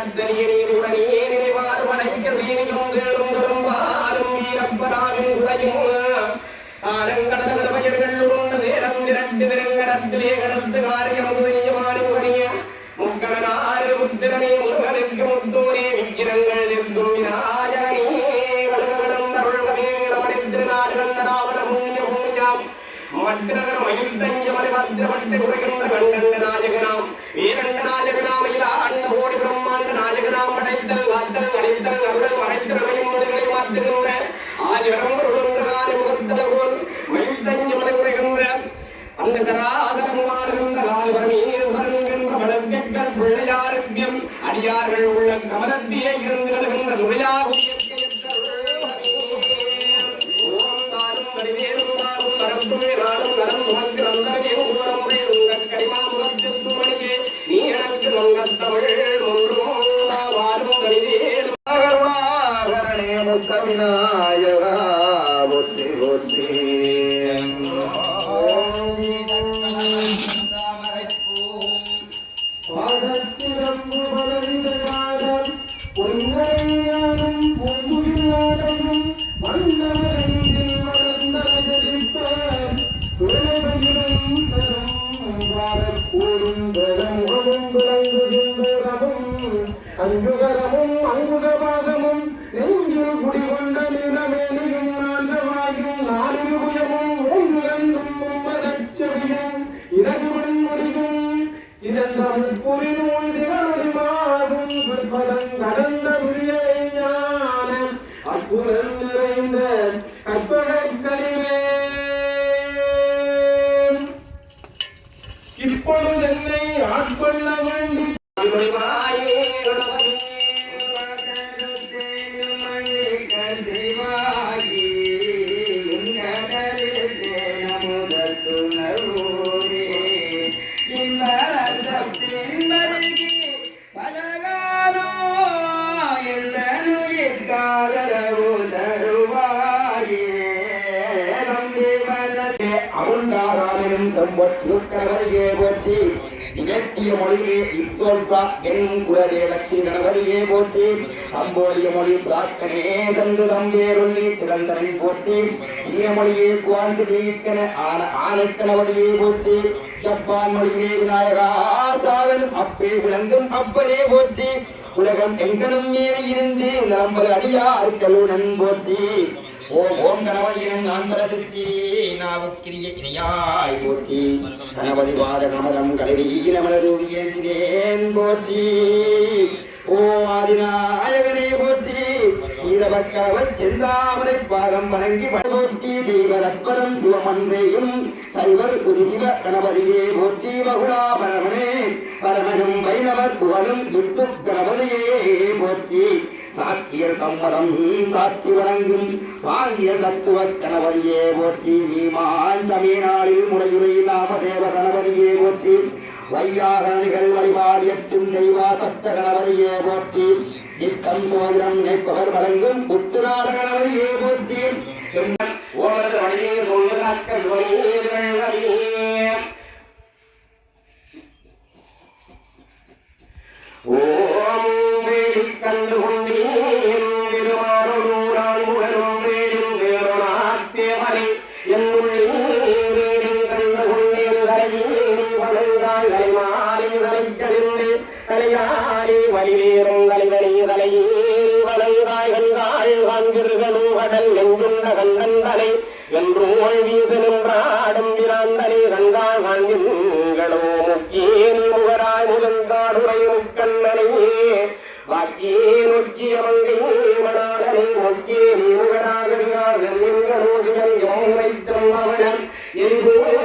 நச்சரியனீருடனே நினைவார் வளைக்க சீனியும் கேளும் திரும்பாலும் வீரப்பராவின் குடையும் ஆனங்கடலவயர்கள் உருண்ட சேரம் திரண்டு திருங்கரத்திலே கடந்து காரியம் செய்யமானி முகனிய முக்கணனாறு புத்திரனே முருகனுக்கு நாயகனாம் வீரண்ட நாயகனாமையில் ஆண்ட கோடி பிரம்மாண்ட நாயகனாம் படைத்தல் காத்தல் அடைத்தல் அருளல் மறைத்திறமையும் மொழிகளை மாற்றுகின்ற ஆதிவரம் காலை போல் மலை அந்த சராசரம் மாறுகின்ற அடியார்கள் உள்ள கமலத்தியே இருந்து நுழையாகும் un என்னை ஆட்கொள்ள வேண்டி மாயே அருந்தாராமனும் செம்பொற்றியுக்கணவரையே போற்றி நிகழ்த்திய மொழியே இத்தோல்பா என் குலவே லட்சுமி கணவரையே போற்றி. அம்போலிய மொழி பிரார்த்தனையே தந்து தம்பேருள்ளி திறந்தனை போற்றி. சீனமொழியே குவான் சுதீக்கன ஆன ஆனைக்கணவரையே போற்றி. ஜப்பான் மொழியிலே விநாயகா சாவனும் அப்பே விளங்கும் அப்பனே போற்றி. உலகம் எங்கனும் மேலே இருந்து நம்பர் அடியார் கலுடன் போற்றி. ஓம் ஓம் கணபதியின் நான்பரத்தி நாவுக்கிரிய இணையாய் போற்றி. கணபதி பாத கமலம் கடவீன மலரூவியேந்தினேன் போற்றி. ஓம் ஆதிநாயகனே போற்றி. சீதபக்கவர் செந்தாமரை பாதம் வணங்கி போற்றி தீபரப்பரம் சிவமன்றேயும் சைவர் குருசிவ கணபதியே போற்றி. மகுடா பரமனே பரமனும் வைணவர் புகழும் துட்டும் கணபதியே போற்றி. சாத்திய சம்மரம் சாட்சி வழங்கும் வாங்கிய தத்துவ கணவரியே போற்றி நீமான் தமிழ்நாளில் முறையுரை நாமதேவ கணவரியே போற்றி. வையாகரணிகள் வழிபாடிய சிந்தை வாசப்த கணவரியே போற்றி. இத்தம் சோதனம் நிற்பவர் வழங்கும் உத்திராட கணவரியே போற்றி. ஓமது வழியே சொல்லுகாக்க வலிவேறும் தலைவனீதலை வணங்காய்கண்டாள் வாங்கிருகனோ கடல் எங்குள்ள கண்டந்தலை என்றோள் வீச நின்றாடும் பிராந்தனை கண்டாள் வாங்கிங்களோ முக்கியேனி முகராய் முகந்தாடுரை முக்கண்ணனையே வாக்கியே நொக்கிய மங்கை மணாதனை முக்கியே நீ முகராக விகார் என்கிறோ சிவன் எம்முனை சம்பவனம் எரிபோல்